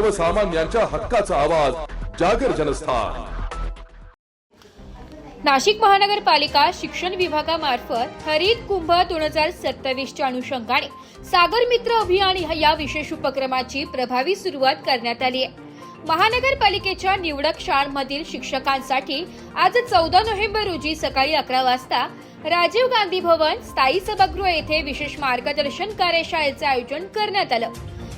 सर्वसामान्यांच्या हक्काचा आवाज जागर जनस्थान. नाशिक महानगरपालिका शिक्षण विभागामार्फत हरित कुंभ दोन हजार सत्तावीसच्या अनुषंगाने सागर मित्र अभियान या विशेष उपक्रमाची प्रभावी सुरुवात करण्यात आली आहे. महानगरपालिकेच्या निवडक शाळांमधील शिक्षकांसाठी आज चौदा नोव्हेंबर रोजी सकाळी अकरा वाजता राजीव गांधी भवन स्थायी सभागृह येथे विशेष मार्गदर्शन कार्यशाळेचे आयोजन करण्यात आलं.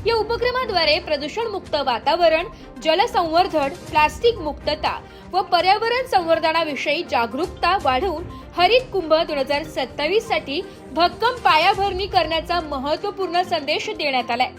या उपक्रमाद्वारे प्रदूषणमुक्त वातावरण जलसंवर्धन प्लास्टिक मुक्तता व पर्यावरण संवर्धनाविषयी जागरूकता वाढवून हरित कुंभ दोन हजार सत्तावीससाठी भक्कम पायाभरणी करण्याचा महत्त्वपूर्ण संदेश देण्यात आलाय.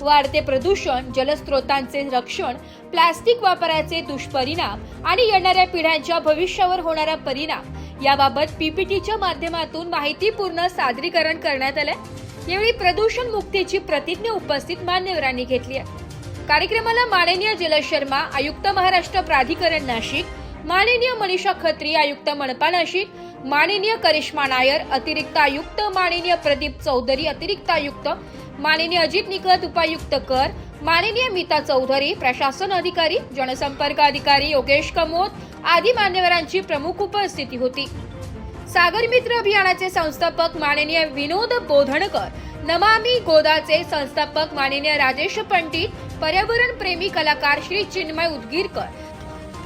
वाढते प्रदूषण जलस्रोतांचे रक्षण प्लास्टिक वापराचे दुष्परिणाम आणि येणाऱ्या पिढ्यांच्या भविष्यावर होणारा परिणाम याबाबत पीपीटीच्या माध्यमातून माहितीपूर्ण सादरीकरण करण्यात आलंय. यावेळी प्रदूषण मुक्तीची प्रतिज्ञा उपस्थित मान्यवरांनी घेतली आहे. कार्यक्रमाला माननीय जल शर्मा आयुक्त महाराष्ट्र प्राधिकरण नाशिक माननीय मनीषा खत्री आयुक्त मनपा नाशिक माननीय करिश्मा नायर अतिरिक्त आयुक्त माननीय प्रदीप चौधरी अतिरिक्त आयुक्त माननीय अजित निकत उपायुक्त कर माननीय मीता चौधरी प्रशासन अधिकारी जनसंपर्क अधिकारी योगेश कमोद आदी मान्यवरांची प्रमुख उपस्थिती होती. सागर मित्र अभियानाचे संस्थापक माननीय विनोद बोधणकर नमामी गोदाचे संस्थापक माननीय राजेश पंडित पर्यावरण प्रेमी कलाकार श्री चिन्मय उदगीरकर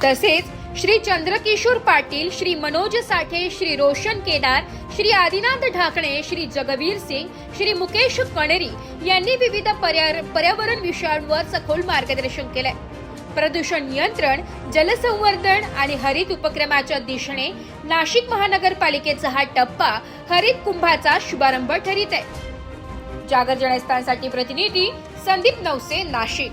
तसेच श्री चंद्रकिशोर पाटील श्री मनोज साठे श्री रोशन केदार श्री आदिनाथ ढाकणे श्री जगवीर सिंग श्री मुकेश कणेरी यांनी विविध पर्यावरण विषयांवर सखोल मार्गदर्शन केलंय प्रदूषण नियंत्रण जलसंवर्धन आणि हरित उपक्रमाच्या दिशेने नाशिक महानगरपालिकेचा हा टप्पा हरित कुंभाचा शुभारंभ ठरीत आहे. जागर जनस्थानसाठी प्रतिनिधी संदीप नवसे नाशिक.